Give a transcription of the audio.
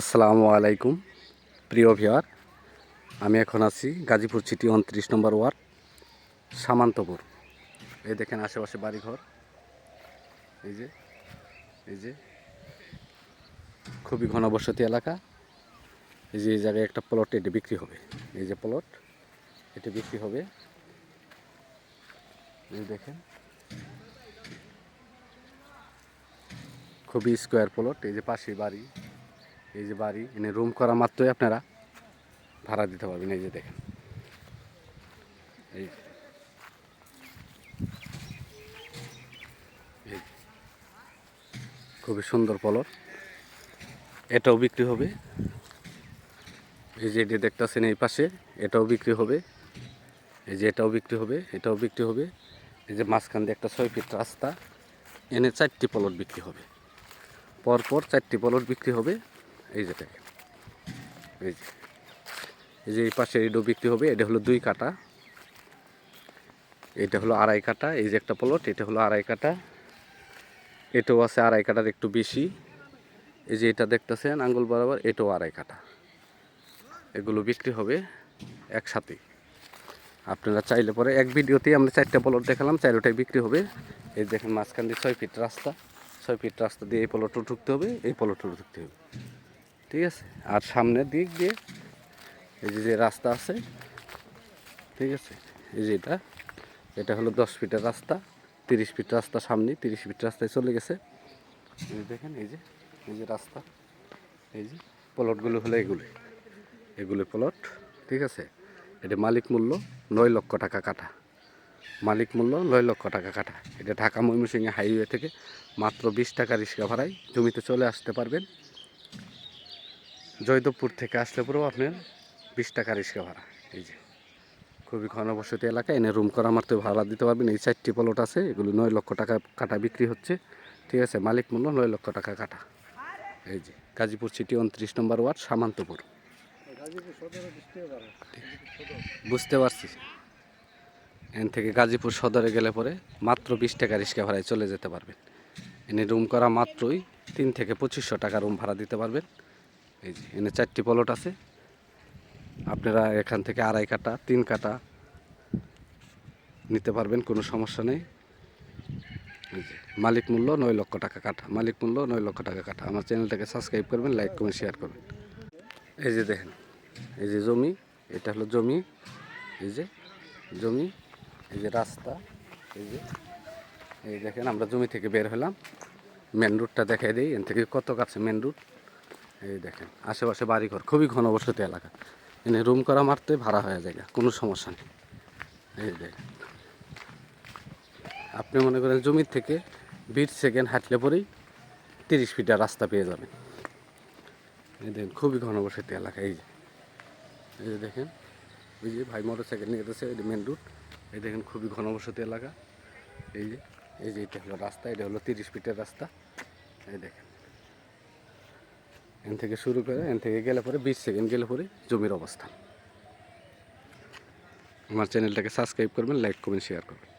আসসালামু আলাইকুম, প্রিয় ভিওয়ার আমি এখন আছি গাজীপুর সিটি উনত্রিশ নম্বর ওয়ার্ড, সামান্তপুর। এই দেখেন আশেপাশে বাড়িঘর। এই যে এই যে, খুবই ঘনবসতি এলাকা। এই যে এই জায়গায় একটা প্লট এটি বিক্রি হবে। এই যে প্লট এটি বিক্রি হবে। এই দেখেন, খুবই স্কোয়ার প্লট এই যে পাশে বাড়ি। এই যে বাড়ি, এনে রুম করা মাত্রই আপনারা ভাড়া দিতে পারবেন, এই যে দেখেন। এই খুবই সুন্দর পলট এটাও বিক্রি হবে। এই যে এটি দেখতেছেন এই পাশে, এটাও বিক্রি হবে। এই যে এটাও বিক্রি হবে, এটাও বিক্রি হবে। এই যে মাঝখান দিয়ে একটা ছয় ফিট রাস্তা, এনে চারটি পলট বিক্রি হবে। পরপর চারটি পলট বিক্রি হবে। এই যে এই যে। এই যে এই পাশে এডো বিক্রি হবে, এটা হলো দুই কাটা। এটা হলো আড়াই কাটা, এই যে একটা প্লট এটা হলো আড়াই কাটা। এটাও আছে আড়াই কাটার একটু বেশি। এই যে এটা দেখতেছেন, আঙ্গুল বরাবর, এটাও আড়াই কাটা। এগুলো বিক্রি হবে একসাথে। আপনারা চাইলে পরে এক ভিডিওতেই আমরা চারটে প্লট দেখালাম চারোটাই বিক্রি হবে। এই দেখেন মাঝখান দিয়ে ছয় ফিট রাস্তা। ছয় ফিট রাস্তা দিয়ে এই প্লটও ঢুকতে হবে, এই প্লটও ঢুকতে হবে। ঠিক আছে? আর সামনের দিক দিয়ে এই যে যে রাস্তা আছে, ঠিক আছে? এই যে এটা এটা হলো দশ ফিটের রাস্তা, তিরিশ ফিট রাস্তা সামনে তিরিশ ফিট রাস্তায় চলে গেছে। দেখেন, এই যে এই যে রাস্তা, এই যে প্লটগুলো হলো এগুলো। এগুলো প্লট, ঠিক আছে? এটা মালিক মূল্য নয় লক্ষ টাকা কাটা। মালিক মূল্য নয় লক্ষ টাকা কাটা। এটা ঢাকা ময়মনসিংহ হাইওয়ে থেকে মাত্র বিশ টাকা রিক্সা ভাড়ায় জমিতে চলে আসতে পারবেন। জয়দেবপুর থেকে আসলে পরেও আপনার বিশ টাকা রিক্সা ভাড়া। এই যে, খুবই ঘনবসতি এলাকা, এনে রুম করা মাত্র ভাড়া দিতে পারবেন। এই চারটি প্লট আছে, এগুলো নয় লক্ষ টাকা কাটা বিক্রি হচ্ছে। ঠিক আছে, মালিক মূল্য নয় লক্ষ টাকা কাটা। এই যে, গাজীপুর সিটি উনত্রিশ নম্বর ওয়ার্ড, সামান্তপুর। বুঝতে পারছি। এখান থেকে গাজীপুর সদরে গেলে পরে মাত্র বিশ টাকা রিক্সা ভাড়ায় চলে যেতে পারবেন। এনে রুম করা মাত্রই তিন থেকে পঁচিশশো টাকা রুম ভাড়া দিতে পারবেন। এই যে, এনে চারটি প্লট আছে। আপনারা এখান থেকে আড়াই কাটা, তিন কাটা নিতে পারবেন, কোনো সমস্যা নেই। মালিক মূল্য নয় লক্ষ টাকা কাটা মালিক মূল্য নয় লক্ষ টাকা কাটা আমার চ্যানেলটাকে সাবস্ক্রাইব করবেন, লাইক কমেন্ট, শেয়ার করবেন। এই যে দেখেন, এই যে জমি, এটা হলো জমি। এই যে জমি, এই যে রাস্তা, এই যে, এই দেখেন আমরা জমি থেকে বের হলাম। মেন রুটটা দেখাই দিই এন থেকে কত কাছে মেন রুট এই দেখেন, আশেপাশে বাড়িঘর, খুবই ঘনবসতি এলাকা। এনে রুম করা মারতে ভাড়া হয়ে যায় কোনো সমস্যা নেই। এই দেখেন, আপনি মনে করেন জমির থেকে বিশ সেকেন্ড হাঁটলে পরেই তিরিশ ফিটার রাস্তা পেয়ে যাবেন। এই দেখেন, খুবই ঘনবসতি এলাকা, এই যে। এই যে দেখেন, ওই যে ভাই মোটর সাইকেল নিয়ে গেছে মেন রুট এই দেখেন, খুবই ঘনবসতি এলাকা। এই যে এই যে এটা হলো রাস্তা, এটা হলো তিরিশ ফিটের রাস্তা। এই দেখেন এন থেকে শুরু করে, এন থেকে গেলে পরে বিশ সেকেন্ড গেলে পরে জমির অবস্থান। আমার চ্যানেলটাকে সাবস্ক্রাইব করবেন, লাইক করবেন শেয়ার করবেন।